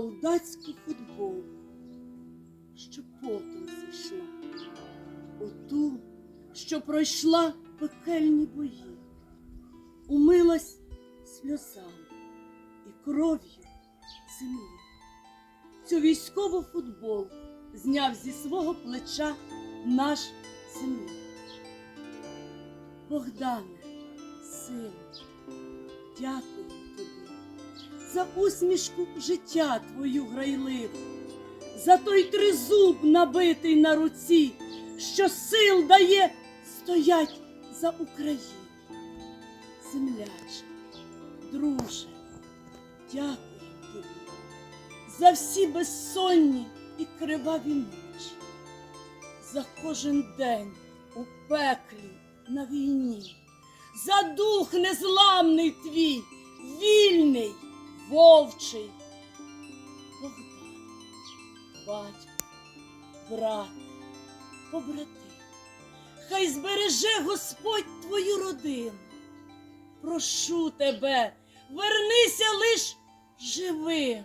солдатську футболку, що потом зійшла, оту, що пройшла пекельні бої, умилась сльозами і кров'ю землі. Цю військову футболку зняв зі свого плеча наш земляк. Богдане, сину, дякую за усмішку життя твою грайливу, за той тризуб набитий на руці, що сил дає стоять за Україну. Земляче, друже, дякую тобі за всі безсонні і криваві ночі, за кожен день у пеклі на війні, за дух незламний твій, вовчий. Богдан, батько, брат, побратим, хай збереже Господь твою родину. Прошу тебе, вернися лиш живим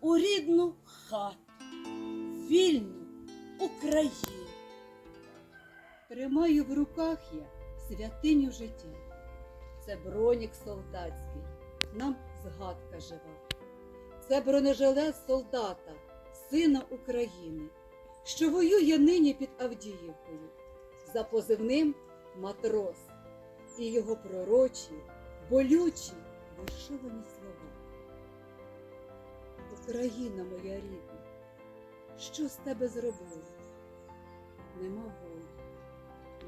у рідну хату, вільну Україну. Тримаю в руках я святиню життя. Це бронік солдатський, нам згадка жива. Це бронежилет солдата, сина України, що воює нині під Авдіївкою, за позивним матрос і його пророчі, болючі, вишовані слова. Україна моя рідна, що з тебе зробили? Нема волі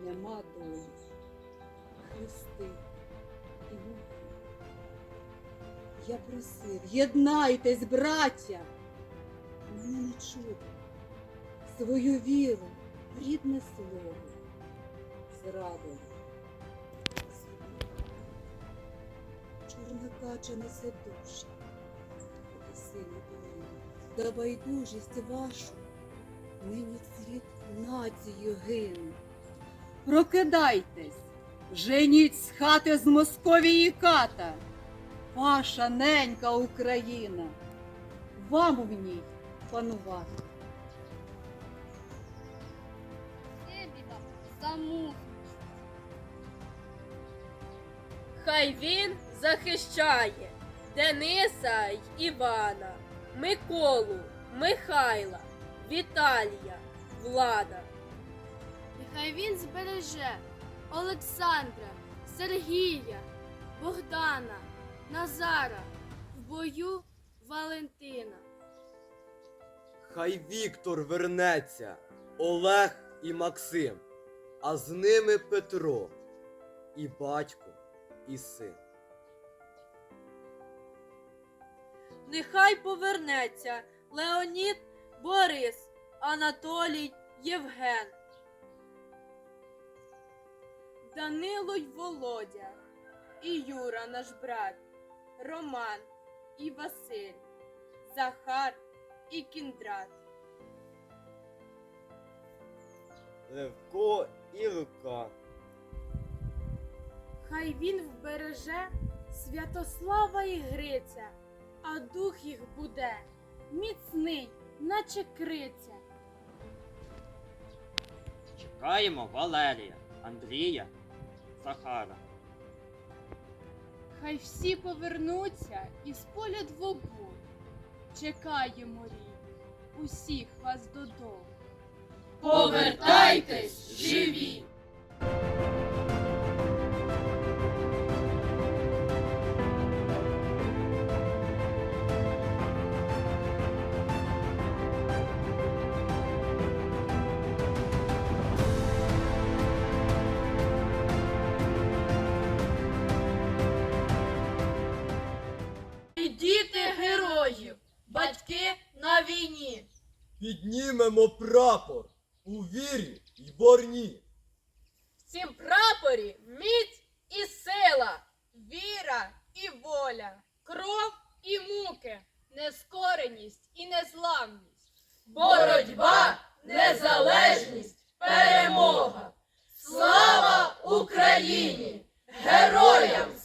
нема долі, хрести і муки. Я просив, єднайтесь, браття, мене не чути, свою віру, рідне слово, зрадили. Чорна кача несе душі, сині долини, да байдужість вашу, нині цвіт націю гине. Прокидайтесь, женіть з хати з Московії ката, ваша ненька Україна, вам в ній панувати. Лебіда замуж. Хай він захищає Дениса й Івана, Миколу, Михайла, Віталія, Влада. Нехай він збереже Олександра, Сергія, Богдана, Назара, в бою Валентина. Хай Віктор вернеться, Олег і Максим, а з ними Петро, і батько, і син. Нехай повернеться Леонід, Борис, Анатолій, Євген. Данило й Володя, і Юра наш брат, Роман і Василь, Захар і Кіндрат. Левко і Лука. Хай він вбереже Святослава і Гриця, а дух їх буде міцний, наче криця. Чекаємо Валерія, Андрія, Захара. Хай всі повернуться із поля двобу. Чекаємо рідні, усіх вас додому. Повертайтесь живі! Діти героїв, батьки на війні. Піднімемо прапор у вірі й борні. В цім прапорі міць і сила, віра і воля, кров і муки, нескореність і незламність, боротьба, незалежність, перемога. Слава Україні! Героям!